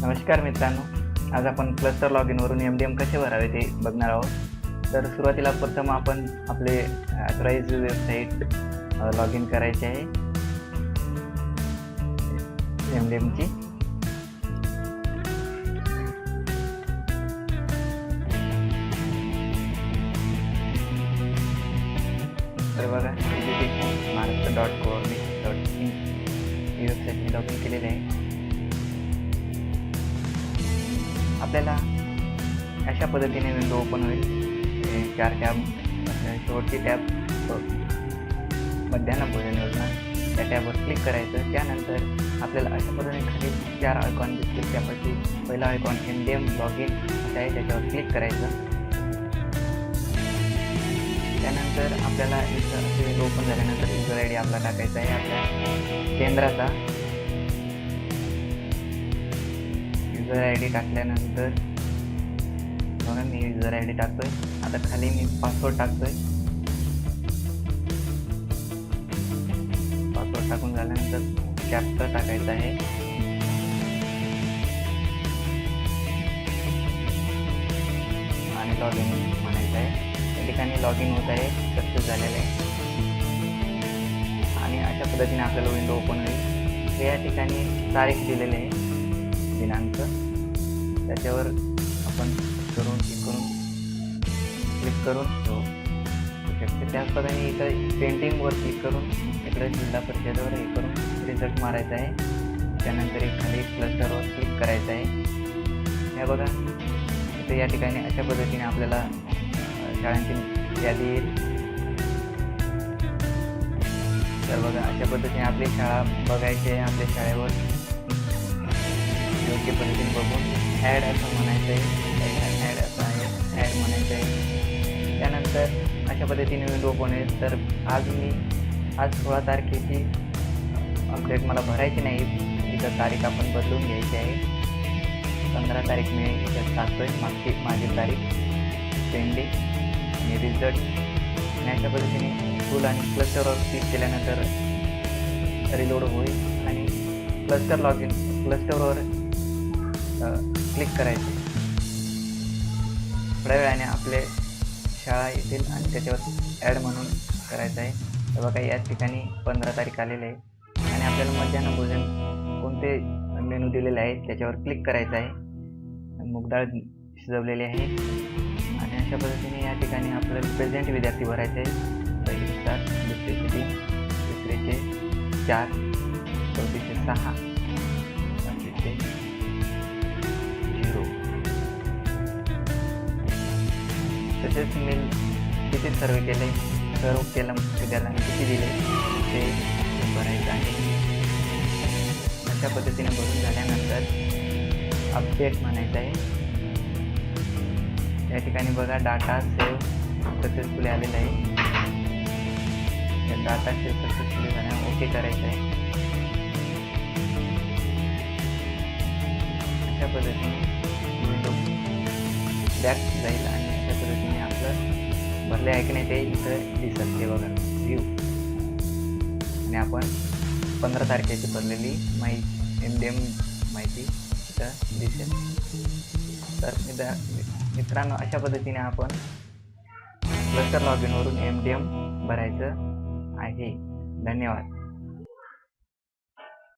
नमस्कार मित्रांनो. आज आपण क्लस्टर लॉग इनवरून एम डी एम कसे भरावे ते बघणार आहोत. तर सुरुवातीला प्रथम आपण आपले ॲथराईज वेबसाईट लॉग इन करायचे आहे. एम डी एमची तर बघा Maharashtra dot government dot in he website मी लॉग इन केलेली आहे. आपल्याला अशा पद्धतीने विंडो ओपन होईल. चार टॅब शेवटची टॅब मध्यान्ह भोजन योजना. त्या टॅबवर क्लिक करायचं. त्यानंतर आपल्याला अशा पद्धतीने खाली चार आयकॉन दिसतील. त्यापैकी पहिला icon M D M log in असं आहे. त्याच्यावर क्लिक करायचं. त्यानंतर आपल्याला इथं विंडो ओपन झाल्यानंतर युजर आय डी आपला टाकायचा आहे. आपल्या केंद्राचा. युजर आय डी टाकल्यानंतर बघा मी युजर आय डी टाकतोय. आता खाली मी पासवर्ड टाकतोय. पासवर्ड टाकून झाल्यानंतर कॅप्चर टाकायचा आहे. आणि लॉग इन म्हणायचं आहे. या ठिकाणी लॉग इन होत आहे सक्सेस झालेलं आहे. आणि अशा पद्धतीने आपल्याला विंडो ओपन होईल. या ठिकाणी तारीख दिलेली आहे दिनांक. त्याच्यावर आपण करून हे करून क्लिक करून शकते. त्याच पद्धतीने इथं पेंटिंगवर क्लिक करून इकडे जिल्हा परिषदेवर हे करून रिझल्ट मारायचा आहे. त्यानंतर एक खाली क्लस्टरवर क्लिक करायचं आहे. या बघा इथं या ठिकाणी अशा पद्धतीने आपल्याला शाळांची यादी येईल. तर बघा अशा पद्धतीने आपली शाळा बघायची आहे आपल्या शाळेवर. योग्य पद्धतीने बघून ॲड असं म्हणायचं आहे. ॲड असं आहे. ॲड म्हणायचं आहे. त्यानंतर अशा पद्धतीने विंडो ओपन तर आज मी आज सोळा तारखेची अपडेट मला भरायची नाही. तिथं तारीख आपण बदलून घ्यायची आहे. पंधरा तारीख मी इथं टाकतोय. मागची माझी तारीख पेंडिंग आणि रिझल्ट आणि अशा पद्धतीने फुल आणि क्लस्टरवर क्लिक केल्यानंतर रिलोड होईल आणि क्लस्टर लॉग इन क्लस्टरवर क्लिक करायचे. थोड्या वेळाने आपले शाळा येतील आणि त्याच्यावर ॲड म्हणून करायचं आहे. तर बघा याच ठिकाणी पंधरा तारीख आलेली आहे. आणि आपल्याला मध्यान्ह भोजन कोणते मेनू दिलेले आहेत त्याच्यावर क्लिक करायचं आहे. आणि मूग डाळ शिजवलेली आहे. आणि अशा पद्धतीने या ठिकाणी आपल्याला प्रेझेंट विद्यार्थी भरायचे आहे पहिलीचे सात दुसरीचे तीन तिसरीचे चार चौथीचे सहा. तसेच मी किती सर्व केले सर्व केलं म्हणजे विद्यार्थ्यांनी किती दिले ते भरायचं आहे. अशा पद्धतीने भरून झाल्यानंतर अपडेट म्हणायचं आहे. या ठिकाणी बघा डाटा सेव्ह सक्सेसफुली आलेला आहे. डाटा सेव्ह सक्सेसफुली झाल्या ओके करायचं आहे. अशा पद्धतीने बॅक जाईल आणि भरले आहे की नाही ते इथं दिसत ते बघा व्ह्यू आणि आपण पंधरा तारखेची भरलेली माहिती एम डी एम माहिती इथं दिसेल. तर मित्र मित्रांनो अशा पद्धतीने आपण क्लस्टर लॉग इनवरून एम डी एम भरायचं आहे. धन्यवाद.